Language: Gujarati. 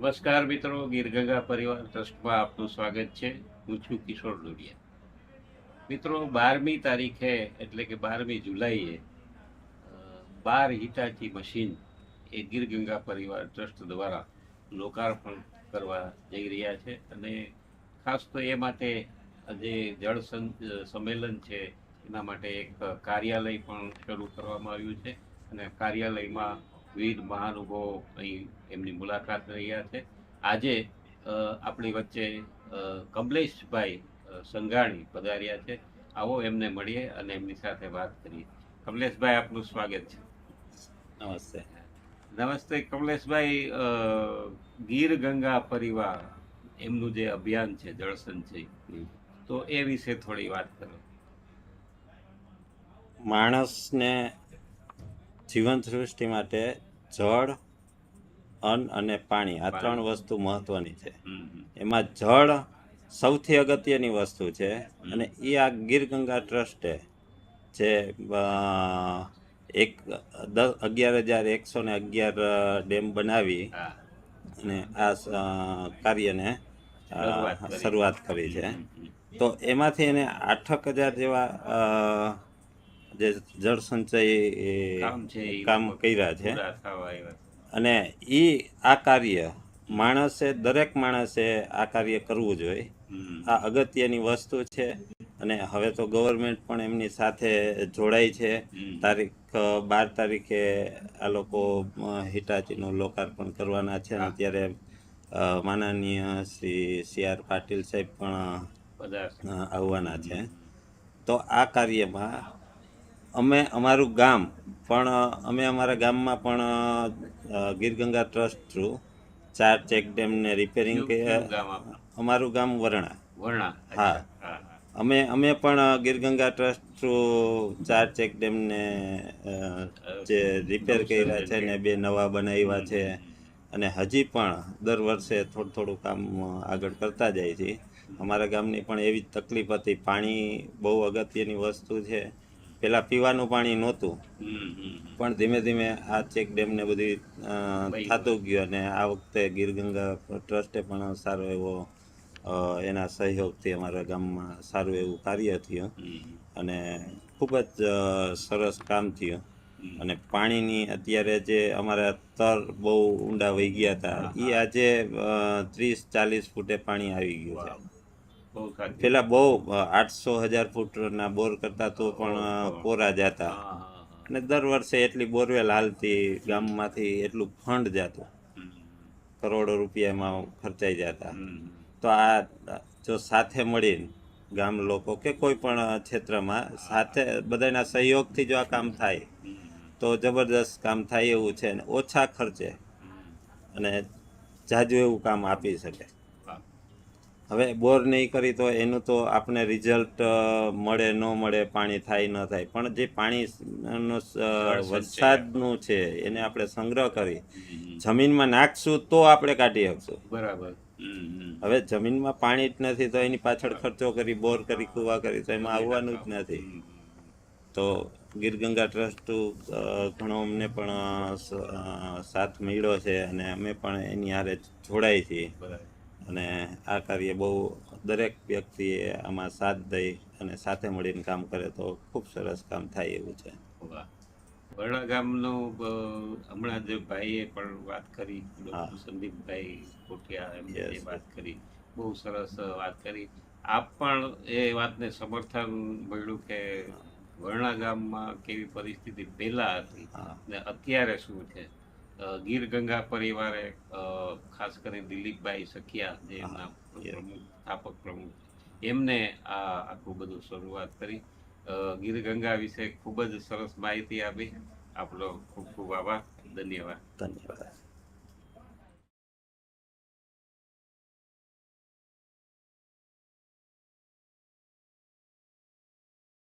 નમસ્કાર મિત્રો, ગીરગંગા પરિવાર ટ્રસ્ટમાં આપનું સ્વાગત છે. હું છું કિશોર લોડિયા. મિત્રો, બારમી તારીખે, એટલે કે બારમી જુલાઈએ બાર હિટાચી મશીન એ ગીરગંગા પરિવાર ટ્રસ્ટ દ્વારા લોકાર્પણ કરવા જઈ રહ્યા છે અને ખાસ તો એ માટે જે જળ સંમેલન છે. એના માટે એક કાર્યાલય પણ શરૂ કરવામાં આવ્યું છે અને કાર્યાલયમાં વિવિધ મહાનુભાવો અહીં એમની મુલાકાત રહ્યા છે. આજે આપણી વચ્ચે કમલેશભાઈ સંઘાણી પધાર્યા છે. આવો એમને મળીએ અને એમની સાથે વાત કરીએ. કમલેશભાઈ આપનું સ્વાગત છે. નમસ્તે. નમસ્તે કમલેશભાઈ ગીર ગંગા પરિવાર એમનું જે અભિયાન છે જળસંચય. તો એ વિશે થોડી વાત કરો. માણસને જીવન સૃષ્ટિ માટે જળ અન્ન અને પાણી આ ત્રણ વસ્તુ મહત્વની છે. એમાં જળ સૌથી અગત્યની વસ્તુ છે અને એ આ ગીર ગંગા ટ્રસ્ટે જે એક દસ અગિયાર હજાર એકસો ને અગિયાર ડેમ બનાવી અને આ કાર્યને શરૂઆત કરી. છે. તો એમાંથી એને આઠક હજાર જેવા જે જળ સંચય કામ છે કામ કર્યા છે. અને એ આ કાર્ય માણસે દરેક માણસે આ કાર્ય કરવું જોઈએ. આ અગત્યની વસ્તુ છે. અને હવે તો ગવર્મેન્ટ પણ એમની સાથે જોડાય છે. તારીખ બાર તારીખે આ લોકો હિટાચીનું લોકાર્પણ કરવાના છે. અને. અત્યારે માનનીય શ્રી સી આર પાટીલ સાહેબ પણ આવવાના છે. તો આ કાર્યમાં અમે અમારું ગામ પણ અમે અમારા ગામમાં પણ ગીરગંગા ટ્રસ્ટ થ્રુ ચાર ચેક ડેમને રિપેરિંગ? અમારું ગામ વરણા. વરણા હા. અમે અમે પણ ગીરગંગા ટ્રસ્ટ થ્રુ ચાર ચેક ડેમને જે રિપેર કર્યા છે ને બે નવા બનાવ્યા છે. અને હજી પણ દર વર્ષે થોડું થોડું કામ આગળ કરતા જાય છે. અમારા ગામની પણ એવી જ તકલીફ હતી. પાણી બહુ અગત્યની વસ્તુ છે. પહેલાં પીવાનું પાણી નહોતું. પણ ધીમે ધીમે આ ચેક ડેમ ને બધી થતું ગયું અને આ વખતે ગીરગંગા ટ્રસ્ટે પણ સારો એવો એના સહયોગથી અમારા ગામમાં સારું એવું કાર્ય થયું. અને ખૂબ જ સરસ કામ થયું. અને પાણીની અત્યારે જે અમારા તર બહુ ઊંડા વહી ગયા હતા એ આજે ત્રીસ ચાલીસ ફૂટે પાણી આવી ગયું છે. પેલા બહુ આઠસો હજાર ફૂટના બોર કરતા તો પણ કોરા જતા. અને દર વર્ષે એટલી બોરવેલ હાલતી ગામમાંથી એટલું ફંડ જતું. કરોડો રૂપિયામાં ખર્ચાઈ જતા. તો આ જો સાથે મળીને ગામ લોકો કે કોઈ પણ ક્ષેત્રમાં સાથે બધાના સહયોગથી જો આ કામ થાય તો જબરદસ્ત કામ થાય એવું છે અને ઓછા ખર્ચે અને જાજુ એવું કામ આપી શકે. હવે બોર નહીં કરી તો એનું તો આપણે રિઝલ્ટ મળે ન મળે પાણી થાય ન થાય. પણ જે પાણી નો સંચય. વરસાદનું છે એને આપણે સંગ્રહ કરી. જમીનમાં નાખશું તો આપણે કાઢી શકશું. બરાબર. હવે જમીનમાં પાણી જ નથી તો એની પાછળ ખર્ચો કરી બોર કરી કૂવા કરી તો એમાં આવવાનું જ નથી. તો ગીર ગંગા ટ્રસ્ટ ઘણો અમને પણ સાથ મળ્યો છે અને અમે પણ એની હારે જોડાઈ છીએ. અને આ કાર્ય બહુ દરેક વ્યક્તિએ આમાં સાથ દઈ અને સાથે મળીને કામ કરે તો ખૂબ સરસ કામ થાય એવું છે. બરડા ગામનું હમણાં જે ભાઈએ પણ વાત કરી સંદીપભાઈ કોઠિયા એમને વાત કરી બહુ સરસ વાત કરી. આપ પણ એ વાતને સમર્થન મળ્યું કે વરણા ગામમાં કેવી પરિસ્થિતિ પહેલા હતી ને અત્યારે શું છે? ગીર ગંગા પરિવારે ખાસ કરીને દિલીપભાઈ સખિયા જે એમના પ્રમુખ સ્થાપક પ્રમુખ એમને આ આખું બધું શરૂઆત કરી. ગીર ગંગા વિશે ખૂબ જ સરસ માહિતી આપી. આપણો ખૂબ ખૂબ આભાર. ધન્યવાદ. ધન્યવાદ.